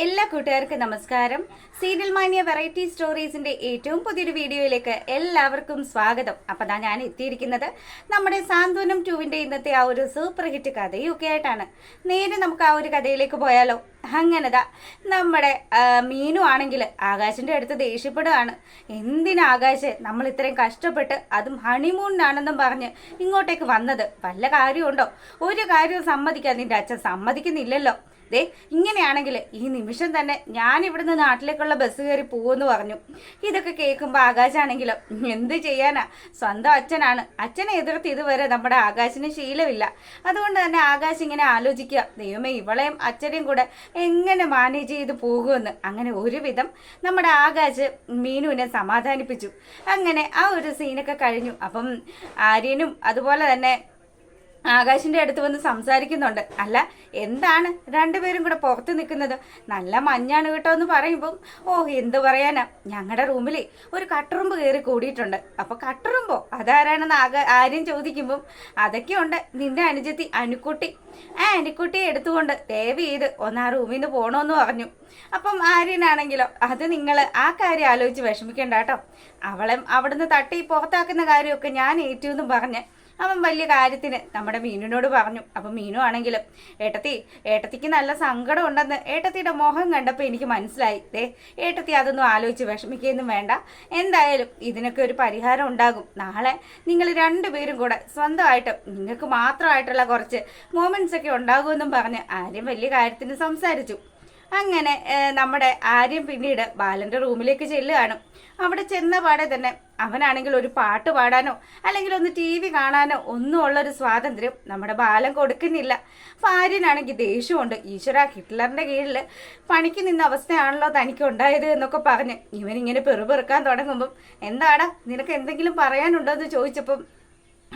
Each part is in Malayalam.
എല്ലാ കൂട്ടുകാർക്കും നമസ്കാരം. സീരിയൽ മാന്യ വെറൈറ്റി സ്റ്റോറീസിന്റെ ഏറ്റവും പുതിയൊരു വീഡിയോയിലേക്ക് എല്ലാവർക്കും സ്വാഗതം. അപ്പൊ ദാ ഞാൻ എത്തിയിരിക്കുന്നത് നമ്മുടെ സാന്ത്വനം ടൂവിന്റെ ഇന്നത്തെ ആ ഒരു സൂപ്പർ ഹിറ്റ് കഥയൊക്കെ ആയിട്ടാണ്. നേരെ നമുക്ക് ആ ഒരു കഥയിലേക്ക് പോയാലോ? അങ്ങനെതാ നമ്മുടെ മീനു ആണെങ്കിൽ ആകാശിന്റെ അടുത്ത് ദേഷ്യപ്പെടുകയാണ്. എന്തിനാ ആകാശ്? നമ്മൾ ഇത്രയും കഷ്ടപ്പെട്ട് അതും ഹണിമൂണിനാണെന്നും പറഞ്ഞ് ഇങ്ങോട്ടേക്ക് വന്നത്. വല്ല കാര്യമുണ്ടോ? ഒരു കാര്യവും സമ്മതിക്കാൻ നിന്റെ അച്ഛൻ സമ്മതിക്കുന്നില്ലല്ലോ. ദേ ഇങ്ങനെയാണെങ്കിൽ ഈ നിമിഷം തന്നെ ഞാൻ ഇവിടുന്ന് നാട്ടിലേക്കുള്ള ബസ് കയറി പോകുമെന്ന് പറഞ്ഞു. ഇതൊക്കെ കേൾക്കുമ്പോൾ ആകാശാണെങ്കിലോ എന്ത് ചെയ്യാനാ? സ്വന്തം അച്ഛനാണ്. അച്ഛനെ എതിർത്ത് ഇതുവരെ നമ്മുടെ ആകാശിന് ശീലമില്ല. അതുകൊണ്ട് തന്നെ ആകാശ് ഇങ്ങനെ ആലോചിക്കുക. ദൈവമേ ഇവളെയും അച്ഛനെയും കൂടെ എങ്ങനെ മാനേജ് ചെയ്ത് പോകുമെന്ന്. അങ്ങനെ ഒരുവിധം നമ്മുടെ ആകാശ് മീനുവിനെ സമാധാനിപ്പിച്ചു. അങ്ങനെ ആ ഒരു സീനൊക്കെ കഴിഞ്ഞു. അപ്പം ആര്യനും അതുപോലെ തന്നെ ആകാശിന്റെ അടുത്ത് വന്ന് സംസാരിക്കുന്നുണ്ട്. അല്ല എന്താണ് രണ്ടുപേരും കൂടെ പുറത്ത് നിൽക്കുന്നത്? നല്ല മഞ്ഞാണ് കേട്ടോ എന്ന് പറയുമ്പം ഓ എന്ത് പറയാനാ? ഞങ്ങളുടെ റൂമിൽ ഒരു കട്ടുറുമ്പ് കയറി കൂടിയിട്ടുണ്ട്. അപ്പൊ കട്ടുറുമ്പോ അതാരാണെന്ന് ആക ആരും ചോദിക്കുമ്പം അതൊക്കെ ഉണ്ട് നിന്റെ അനുജത്തി അനുക്കുട്ടി. ആ അനുക്കുട്ടിയെ എടുത്തുകൊണ്ട് ദയവ് ചെയ്ത് ഒന്ന് ആ റൂമിൽ നിന്ന് പോണോന്ന് പറഞ്ഞു. അപ്പം ആര്യനാണെങ്കിലോ അത് നിങ്ങൾ ആ കാര്യം ആലോചിച്ച് വിഷമിക്കണ്ട കേട്ടോ. അവളെ അവിടുന്ന് തട്ടി പുറത്താക്കുന്ന കാര്യമൊക്കെ ഞാൻ ഏറ്റു എന്നും പറഞ്ഞ് അവൻ വലിയ കാര്യത്തിന് നമ്മുടെ മീനുവിനോട് പറഞ്ഞു. അപ്പം മീനു ആണെങ്കിലും ഏട്ടത്തി ഏട്ടത്തിക്ക് നല്ല സങ്കടം ഉണ്ടെന്ന് ഏട്ടത്തിയുടെ മുഖം കണ്ടപ്പോൾ എനിക്ക് മനസ്സിലായി. ദേ ഏട്ടത്തി അതൊന്നും ആലോചിച്ച് വിഷമിക്കുകയൊന്നും വേണ്ട. എന്തായാലും ഇതിനൊക്കെ ഒരു പരിഹാരം ഉണ്ടാകും. നാളെ നിങ്ങൾ രണ്ടുപേരും കൂടെ സ്വന്തമായിട്ട് നിങ്ങൾക്ക് മാത്രമായിട്ടുള്ള കുറച്ച് മൊമെന്റ്സ് ഒക്കെ ഉണ്ടാകുമെന്നും പറഞ്ഞ് ആരും വലിയ കാര്യത്തിന് സംസാരിച്ചു. അങ്ങനെ നമ്മുടെ ആര്യം പിന്നീട് ബാലന്റെ റൂമിലേക്ക് ചെല്ലുകയാണ്. അവിടെ ചെന്ന പാടെ തന്നെ അവനാണെങ്കിൽ ഒരു പാട്ട് പാടാനോ അല്ലെങ്കിൽ ഒന്ന് ടി വി കാണാനോ ഒന്നും ഉള്ളൊരു സ്വാതന്ത്ര്യം നമ്മുടെ ബാലൻ കൊടുക്കുന്നില്ല. ഭാര്യനാണെങ്കിൽ ദേഷ്യമുണ്ട്. ഈശ്വര ഹിറ്റ്ലറിന്റെ കീഴിൽ പണിക്ക് നിന്ന അവസ്ഥയാണല്ലോ തനിക്ക് ഉണ്ടായത് എന്നൊക്കെ പറഞ്ഞ് ഇവനിങ്ങനെ പെറുപെറുക്കാൻ തുടങ്ങുമ്പം എന്താടാ നിനക്ക് എന്തെങ്കിലും പറയാനുണ്ടോ? എന്ന് ചോദിച്ചപ്പം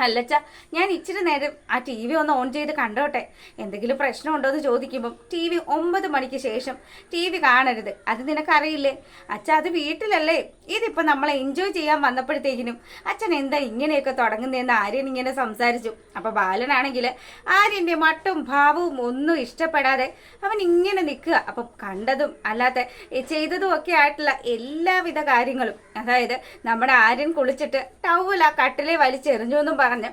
അല്ലച്ച ഞാൻ ഇച്ചിരി നേരം ആ ടി വി ഒന്ന് ഓൺ ചെയ്ത് കണ്ടോട്ടെ. എന്തെങ്കിലും പ്രശ്നമുണ്ടോ? എന്ന് ചോദിക്കുമ്പം ടി വി ഒമ്പത് മണിക്ക് ശേഷം ടി വി കാണരുത്. അത് നിനക്കറിയില്ലേ? അച്ഛ അത് വീട്ടിലല്ലേ? ഇതിപ്പോൾ നമ്മൾ എൻജോയ് ചെയ്യാൻ വന്നപ്പോഴത്തേക്കിനും അച്ഛൻ എന്താ ഇങ്ങനെയൊക്കെ തുടങ്ങുന്നതെന്ന് ആര്യൻ ഇങ്ങനെ സംസാരിച്ചു. അപ്പോൾ ബാലനാണെങ്കിൽ ആര്യന്റെ മട്ടും ഭാവവും ഒന്നും ഇഷ്ടപ്പെടാതെ അവൻ ഇങ്ങനെ നിൽക്കുക. അപ്പം കണ്ടതും അല്ലാത്ത ചെയ്തതും ഒക്കെ ആയിട്ടുള്ള എല്ലാവിധ കാര്യങ്ങളും. അതായത് നമ്മുടെ ആര്യൻ കുളിച്ചിട്ട് ടവൽ ആ കട്ടിലെ വലിച്ചെറിഞ്ഞു എന്നും പറഞ്ഞ്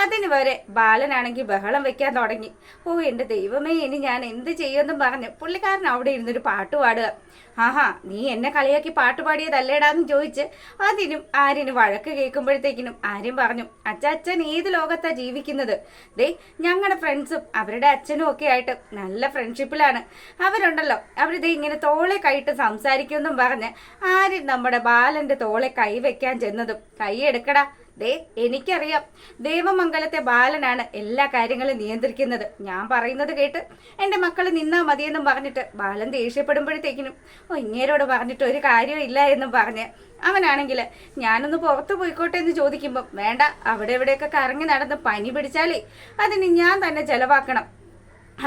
അതിന് വരെ ബാലനാണെങ്കിൽ ബഹളം വെക്കാൻ തുടങ്ങി. ഓ എന്റെ ദൈവമേ ഇനി ഞാൻ എന്ത് ചെയ്യുമെന്നും പറഞ്ഞ് പുള്ളിക്കാരൻ അവിടെ ഇരുന്നൊരു പാട്ട് പാടുക. ആഹാ നീ എന്നെ കളിയാക്കി പാട്ട് പാടിയതല്ലേടാന്ന് ചോദിച്ച് അതിനും ആര്യന് വഴക്ക് കേൾക്കുമ്പോഴത്തേക്കിനും ആര്യൻ പറഞ്ഞു അച്ഛ അച്ഛൻ ഏത് ലോകത്താ ജീവിക്കുന്നത്? ദേ ഞങ്ങളുടെ ഫ്രണ്ട്സും അവരുടെ അച്ഛനും ഒക്കെ ആയിട്ട് നല്ല ഫ്രണ്ട്ഷിപ്പിലാണ് അവരുണ്ടല്ലോ അവർ ദേ ഇങ്ങനെ തോളെ കൈയിട്ട് സംസാരിക്കുമെന്നും പറഞ്ഞ് ആര്യൻ നമ്മുടെ ബാലന്റെ തോളെ കൈ വെക്കാൻ ചെന്നതും കൈ എടുക്കടാ ദേ എനിക്കറിയാം. ദേവമംഗലത്തെ ബാലനാണ് എല്ലാ കാര്യങ്ങളും നിയന്ത്രിക്കുന്നത്. ഞാൻ പറയുന്നത് കേട്ട് എന്റെ മക്കൾ നിന്നാ മതിയെന്നും പറഞ്ഞിട്ട് ബാലൻ ദേഷ്യപ്പെടുമ്പോഴത്തേക്കിനും ഓ ഇങ്ങേരോട് പറഞ്ഞിട്ട് ഒരു കാര്യവും ഇല്ല എന്നും പറഞ്ഞ് അവനാണെങ്കിൽ ഞാനൊന്ന് പുറത്തു പോയിക്കോട്ടെ എന്ന് ചോദിക്കുമ്പം വേണ്ട അവിടെ ഇവിടെയൊക്കെ കറങ്ങി നടന്ന് പനി പിടിച്ചാലേ അതിന് ഞാൻ തന്നെ ചെലവാക്കണം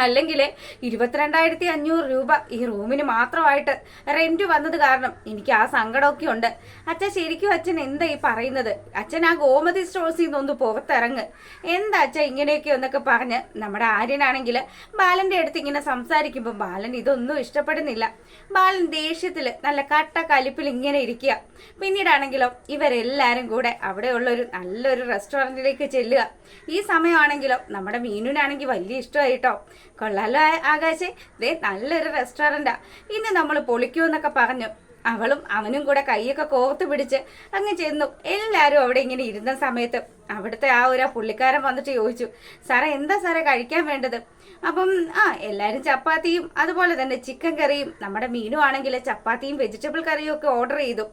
അല്ലെങ്കിൽ ഇരുപത്തിരണ്ടായിരത്തി അഞ്ഞൂറ് രൂപ ഈ റൂമിന് മാത്രമായിട്ട് റെന്റ് വന്നത് കാരണം എനിക്ക് ആ സങ്കടമൊക്കെ ഉണ്ട്. അച്ഛൻ ശരിക്കും അച്ഛൻ എന്താ ഈ പറയുന്നത്? അച്ഛൻ ആ ഗോമതി സ്റ്റോഴ്സിൽ നിന്നൊന്ന് പുറത്തിറങ്ങ്. എന്താ അച്ഛൻ ഇങ്ങനെയൊക്കെ എന്നൊക്കെ പറഞ്ഞ് നമ്മുടെ ആര്യനാണെങ്കിൽ ബാലന്റെ അടുത്ത് ഇങ്ങനെ സംസാരിക്കുമ്പോൾ ബാലൻ ഇതൊന്നും ഇഷ്ടപ്പെടുന്നില്ല. ബാലൻ ദേഷ്യത്തിൽ നല്ല കട്ട കലിപ്പിൽ ഇങ്ങനെ ഇരിക്കുക. പിന്നീടാണെങ്കിലോ ഇവരെല്ലാരും കൂടെ അവിടെയുള്ളൊരു നല്ലൊരു റെസ്റ്റോറന്റിലേക്ക് ചെല്ലുക. ഈ സമയമാണെങ്കിലോ നമ്മുടെ മീനുനാണെങ്കിൽ വലിയ ഇഷ്ടമായിട്ടോ? കൊള്ളാലോ ആകാശേ. ദേ നല്ലൊരു റെസ്റ്റോറന്റാ ഇന്ന് നമ്മൾ പൊളിക്കൂന്നൊക്കെ പറഞ്ഞു. അവളും അവനും കൂടെ കൈയൊക്കെ കോർത്ത് പിടിച്ച് അങ്ങ് ചെന്നു. എല്ലാവരും അവിടെ ഇങ്ങനെ ഇരുന്ന സമയത്ത് അവിടുത്തെ ആ ഒരു പുള്ളിക്കാരൻ വന്നിട്ട് ചോദിച്ചു സാറേ എന്താ സാറേ കഴിക്കാൻ വേണ്ടത്? അപ്പം ആ എല്ലാവരും ചപ്പാത്തിയും അതുപോലെ തന്നെ ചിക്കൻ കറിയും നമ്മുടെ മീനും ആണെങ്കിൽ ചപ്പാത്തിയും വെജിറ്റബിൾ കറിയും ഒക്കെ ഓർഡർ ചെയ്തു.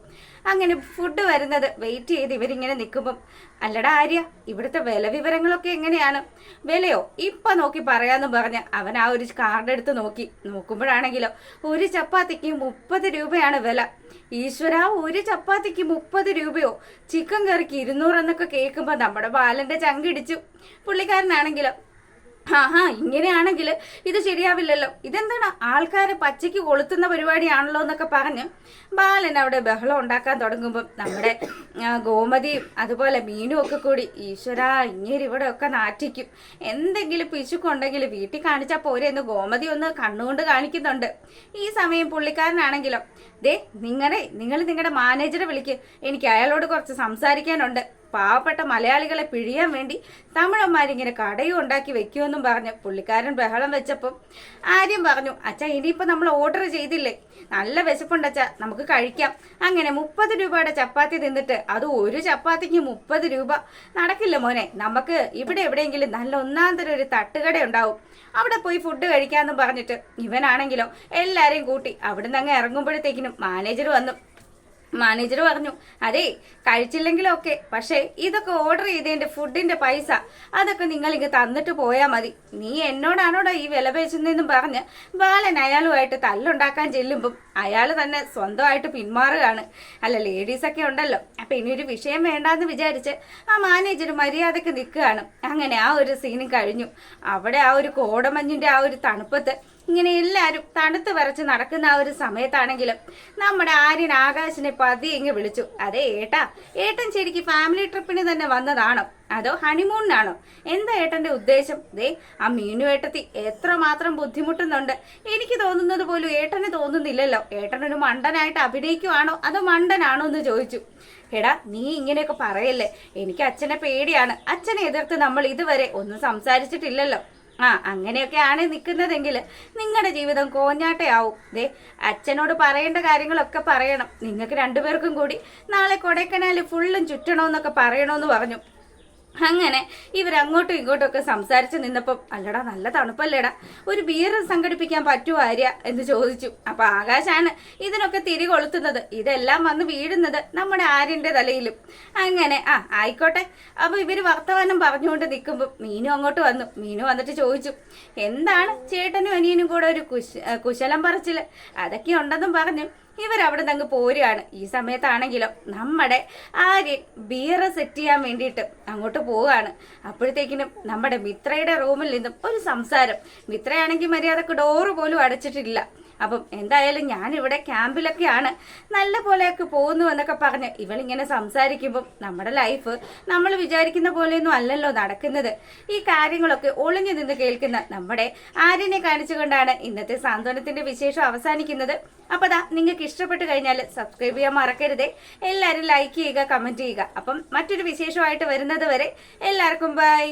അങ്ങനെ ഫുഡ് വരുന്നത് വെയിറ്റ് ചെയ്ത് ഇവരിങ്ങനെ നിൽക്കുമ്പം അല്ലടാ ആര്യ ഇവിടുത്തെ വില വിവരങ്ങളൊക്കെ എങ്ങനെയാണ്? വിലയോ? ഇപ്പൊ നോക്കി പറയാന്ന് പറഞ്ഞ് അവൻ ആ ഒരു കാർഡ് എടുത്ത് നോക്കി. നോക്കുമ്പോഴാണെങ്കിലോ ഒരു ചപ്പാത്തിക്ക് മുപ്പത് രൂപയാണ് വില. ഈശ്വര ഒരു ചപ്പാത്തിക്ക് മുപ്പത് രൂപയോ? ചിക്കൻ കറിക്ക് ഇരുന്നൂറ് എന്നൊക്കെ കേൾക്കുമ്പോൾ നമ്മുടെ ബാലന്റെ ചങ്കിടിച്ചു പുള്ളിക്കാരനാണെങ്കിലോ? ഹാ ഇങ്ങനെയാണെങ്കിൽ ഇത് ശരിയാവില്ലല്ലോ. ഇതെന്താണ്? ആൾക്കാരെ പച്ചയ്ക്ക് കൊളുത്തുന്ന പരിപാടിയാണല്ലോ എന്നൊക്കെ പറഞ്ഞ് ബാലൻ അവിടെ ബഹളം ഉണ്ടാക്കാൻ തുടങ്ങുമ്പോൾ നമ്മുടെ ഗോമതിയും അതുപോലെ മീനും ഒക്കെ കൂടി ഈശ്വര ഇങ്ങനെ ഒക്കെ നാറ്റിക്കും. എന്തെങ്കിലും പിശുക്കുണ്ടെങ്കിൽ വീട്ടിൽ കാണിച്ചാൽ പോരെ എന്ന് ഗോമതി ഒന്ന് കണ്ണുകൊണ്ട് കാണിക്കുന്നുണ്ട്. ഈ സമയം പുള്ളിക്കാരനാണെങ്കിലോ? ദേ നിങ്ങളെ നിങ്ങൾ നിങ്ങളുടെ മാനേജറെ വിളിക്ക്. എനിക്ക് അയാളോട് കുറച്ച് സംസാരിക്കാനുണ്ട്. പാവപ്പെട്ട മലയാളികളെ പിഴിയാൻ വേണ്ടി തമിഴന്മാരിങ്ങനെ കടയും ഉണ്ടാക്കി വെക്കുമെന്നും പറഞ്ഞ് പുള്ളിക്കാരൻ ബഹളം വെച്ചപ്പം ആര്യം പറഞ്ഞു അച്ഛാ ഇനിയിപ്പോൾ നമ്മൾ ഓർഡർ ചെയ്തില്ലേ? നല്ല വിശപ്പുണ്ടച്ച നമുക്ക് കഴിക്കാം. അങ്ങനെ മുപ്പത് രൂപയുടെ ചപ്പാത്തി തിന്നിട്ട് അത് ഒരു ചപ്പാത്തിക്ക് മുപ്പത് രൂപ. നടക്കില്ല മോനെ നമുക്ക് ഇവിടെ എവിടെയെങ്കിലും നല്ല ഒന്നാം തരം ഒരു തട്ടുകട ഉണ്ടാവും. അവിടെ പോയി ഫുഡ് കഴിക്കാമെന്നും പറഞ്ഞിട്ട് ഇവനാണെങ്കിലോ എല്ലാരെയും കൂട്ടി അവിടുന്ന് അങ്ങ് ഇറങ്ങുമ്പോഴത്തേക്കിനും മാനേജർ വന്നു. മാനേജർ പറഞ്ഞു അതെ കഴിച്ചില്ലെങ്കിലും ഒക്കെ പക്ഷേ ഇതൊക്കെ ഓർഡർ ചെയ്തതിന്റെ ഫുഡിന്റെ പൈസ. അതൊക്കെ നിങ്ങൾ ഇങ്ങ് തന്നിട്ട് പോയാൽ മതി. നീ എന്നോടാണോടാ ഈ വില പേശുന്നതെന്നും പറഞ്ഞ് ബാലൻ അയാളുമായിട്ട് തല്ലുണ്ടാക്കാൻ ചെല്ലുമ്പം അയാൾ തന്നെ സ്വന്തമായിട്ട് പിന്മാറുകയാണ്. അല്ല ലേഡീസൊക്കെ ഉണ്ടല്ലോ. അപ്പൊ ഇനി ഒരു വിഷയം വേണ്ടാന്ന് വിചാരിച്ച് ആ മാനേജർ മര്യാദയ്ക്ക് നിൽക്കുകയാണ്. അങ്ങനെ ആ ഒരു സീനും കഴിഞ്ഞു. അവിടെ ആ ഒരു കോടമഞ്ഞിന്റെ ആ ഒരു തണുപ്പത്ത് ഇങ്ങനെ എല്ലാവരും തണുത്ത് വരച്ച് നടക്കുന്ന ആ ഒരു സമയത്താണെങ്കിലും നമ്മുടെ ആര്യൻ ആകാശിനെ പതി ഇങ്ങ് വിളിച്ചു. അതെ ഏട്ടാ ഏട്ടൻ ശരിക്കും ഫാമിലി ട്രിപ്പിന് തന്നെ വന്നതാണോ? അതോ ഹണിമൂണിനാണോ എന്താ ഏട്ടന്റെ ഉദ്ദേശം? ദേ ആ മീനു ഏട്ടത്തി എത്ര മാത്രം ബുദ്ധിമുട്ടുന്നുണ്ട്. എനിക്ക് തോന്നുന്നത് പോലും ഏട്ടന് തോന്നുന്നില്ലല്ലോ. ഏട്ടനൊരു മണ്ടനായിട്ട് അഭിനയിക്കുവാണോ അതോ മണ്ടനാണോ എന്ന് ചോദിച്ചു. എടാ നീ ഇങ്ങനെയൊക്കെ പറയല്ലേ? എനിക്ക് അച്ഛനെ പേടിയാണ്. അച്ഛനെ എതിർത്ത് നമ്മൾ ഇതുവരെ ഒന്നും സംസാരിച്ചിട്ടില്ലല്ലോ. ആ അങ്ങനെയൊക്കെയാണ് നിൽക്കുന്നതെങ്കിൽ നിങ്ങളുടെ ജീവിതം കോഞ്ഞാട്ടയാവും. ദേ അച്ഛനോട് പറയേണ്ട കാര്യങ്ങളൊക്കെ പറയണം. നിങ്ങൾക്ക് രണ്ടുപേർക്കും കൂടി നാളെ കൊടൈക്കനാൽ ഫുള്ളും ചുറ്റണമെന്നൊക്കെ പറയണമെന്ന് പറഞ്ഞു. അങ്ങനെ ഇവരങ്ങോട്ടും ഇങ്ങോട്ടും ഒക്കെ സംസാരിച്ച് നിന്നപ്പം അല്ലടാ നല്ല തണുപ്പല്ലേടാ. ഒരു ബിയർ സംഘടിപ്പിക്കാൻ പറ്റുമോ ആര്യ? എന്ന് ചോദിച്ചു. അപ്പൊ ആകാശാണ് ഇതിനൊക്കെ തിരി കൊളുത്തുന്നത്. ഇതെല്ലാം വന്ന് വീഴുന്നത് നമ്മുടെ ആര്യന്റെ തലയിലും. അങ്ങനെ ആ ആയിക്കോട്ടെ. അപ്പൊ ഇവർ വർത്തമാനം പറഞ്ഞുകൊണ്ട് നിൽക്കുമ്പോൾ മീനു അങ്ങോട്ട് വന്നു. മീനു വന്നിട്ട് ചോദിച്ചു എന്താണ് ചേട്ടനും അനിയനും കൂടെ ഒരു കുശ കുശലം പറച്ചിൽ? അതൊക്കെ ഉണ്ടെന്നും പറഞ്ഞു. ഇവരവിടെ നിന്ന് അങ്ങ് പോരുകയാണ്. ഈ സമയത്താണെങ്കിലും നമ്മുടെ ആര്യൻ ബിയറ് സെറ്റ് ചെയ്യാൻ വേണ്ടിയിട്ട് അങ്ങോട്ട് പോവുകയാണ്. അപ്പോഴത്തേക്കിനും നമ്മുടെ മിത്രയുടെ റൂമിൽ നിന്നും ഒരു സംസാരം. മിത്രയാണെങ്കിൽ മര്യാദയ്ക്ക് ഡോറ് പോലും അടച്ചിട്ടില്ല. അപ്പം എന്തായാലും ഞാൻ ഇവിടെ ക്യാമ്പിലൊക്കെയാണ് നല്ല പോലെയൊക്കെ പോകുന്നു എന്നൊക്കെ പറഞ്ഞ് ഇവളിങ്ങനെ സംസാരിക്കുമ്പം നമ്മുടെ ലൈഫ് നമ്മൾ വിചാരിക്കുന്ന പോലെയൊന്നും അല്ലല്ലോ നടക്കുന്നത്. ഈ കാര്യങ്ങളൊക്കെ ഒളിഞ്ഞു നിന്ന് കേൾക്കുന്ന നമ്മുടെ ആര്യനെ കാണിച്ചുകൊണ്ടാണ് ഇന്നത്തെ സാന്ത്വനത്തിന്റെ വിശേഷം അവസാനിക്കുന്നത്. അപ്പോൾ ദാ നിങ്ങൾക്ക് ഇഷ്ടപ്പെട്ട് കഴിഞ്ഞാൽ സബ്സ്ക്രൈബ് ചെയ്യാൻ മറക്കരുതേ. എല്ലാവരും ലൈക്ക് ചെയ്യുക കമന്റ് ചെയ്യുക. അപ്പം മറ്റൊരു വിശേഷമായിട്ട് വരുന്നത് വരെ എല്ലാവർക്കും ബൈ